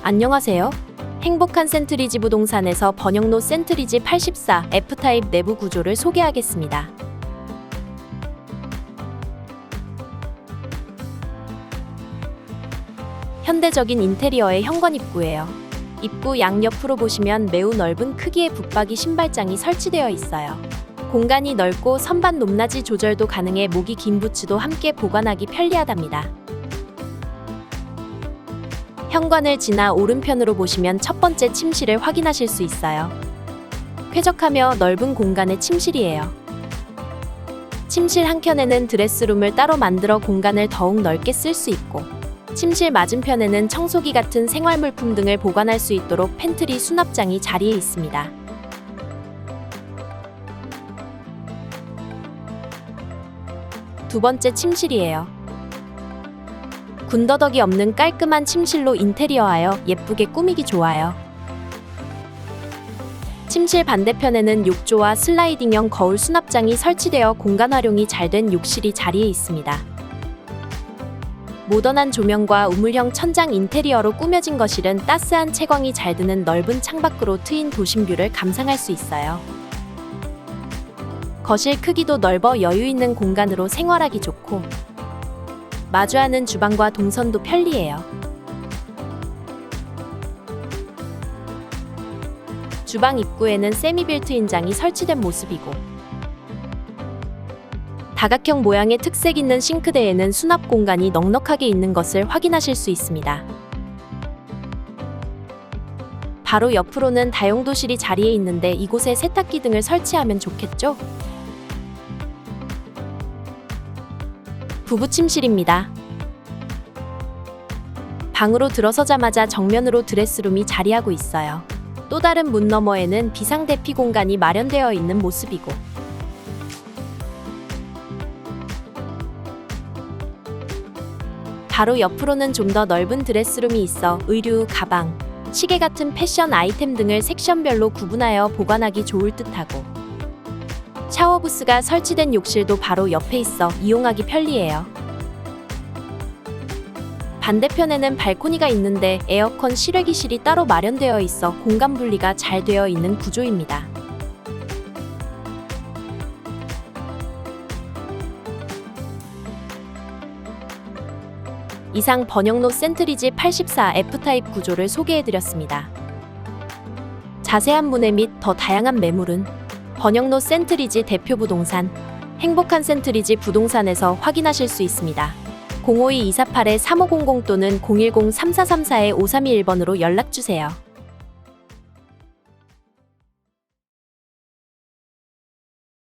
안녕하세요. 행복한 센트리지 부동산에서 번영로 센트리지 84 F타입 내부 구조를 소개하겠습니다. 현대적인 인테리어의 현관 입구예요. 입구 양옆으로 보시면 매우 넓은 크기의 붙박이 신발장이 설치되어 있어요. 공간이 넓고 선반 높낮이 조절도 가능해 목이 긴 부츠도 함께 보관하기 편리하답니다. 현관을 지나 오른편으로 보시면 첫 번째 침실을 확인하실 수 있어요. 쾌적하며 넓은 공간의 침실이에요. 침실 한켠에는 드레스룸을 따로 만들어 공간을 더욱 넓게 쓸 수 있고, 침실 맞은편에는 청소기 같은 생활물품 등을 보관할 수 있도록 팬트리 수납장이 자리해 있습니다. 두 번째 침실이에요. 군더더기 없는 깔끔한 침실로 인테리어하여 예쁘게 꾸미기 좋아요. 침실 반대편에는 욕조와 슬라이딩형 거울 수납장이 설치되어 공간 활용이 잘 된 욕실이 자리해 있습니다. 모던한 조명과 우물형 천장 인테리어로 꾸며진 거실은 따스한 채광이 잘 드는 넓은 창밖으로 트인 도심뷰를 감상할 수 있어요. 거실 크기도 넓어 여유 있는 공간으로 생활하기 좋고 마주하는 주방과 동선도 편리해요. 주방 입구에는 세미 빌트 인장이 설치된 모습이고 다각형 모양의 특색 있는 싱크대에는 수납 공간이 넉넉하게 있는 것을 확인하실 수 있습니다. 바로 옆으로는 다용도실이 자리해 있는데 이곳에 세탁기 등을 설치하면 좋겠죠? 부부 침실입니다. 방으로 들어서자마자 정면으로 드레스룸이 자리하고 있어요. 또 다른 문 너머에는 비상 대피 공간이 마련되어 있는 모습이고 바로 옆으로는 좀 더 넓은 드레스룸이 있어 의류, 가방, 시계 같은 패션 아이템 등을 섹션별로 구분하여 보관하기 좋을 듯하고 샤워 부스가 설치된 욕실도 바로 옆에 있어 이용하기 편리해요. 반대편에는 발코니가 있는데 에어컨 실외기실이 따로 마련되어 있어 공간 분리가 잘 되어 있는 구조입니다. 이상 번영로 센트리지 84 F타입 구조를 소개해드렸습니다. 자세한 문의 및 더 다양한 매물은 번영로 센트리지 대표 부동산 행복한 센트리지 부동산에서 확인하실 수 있습니다. 052-248-3500 또는 010-3434-5321번으로 연락주세요.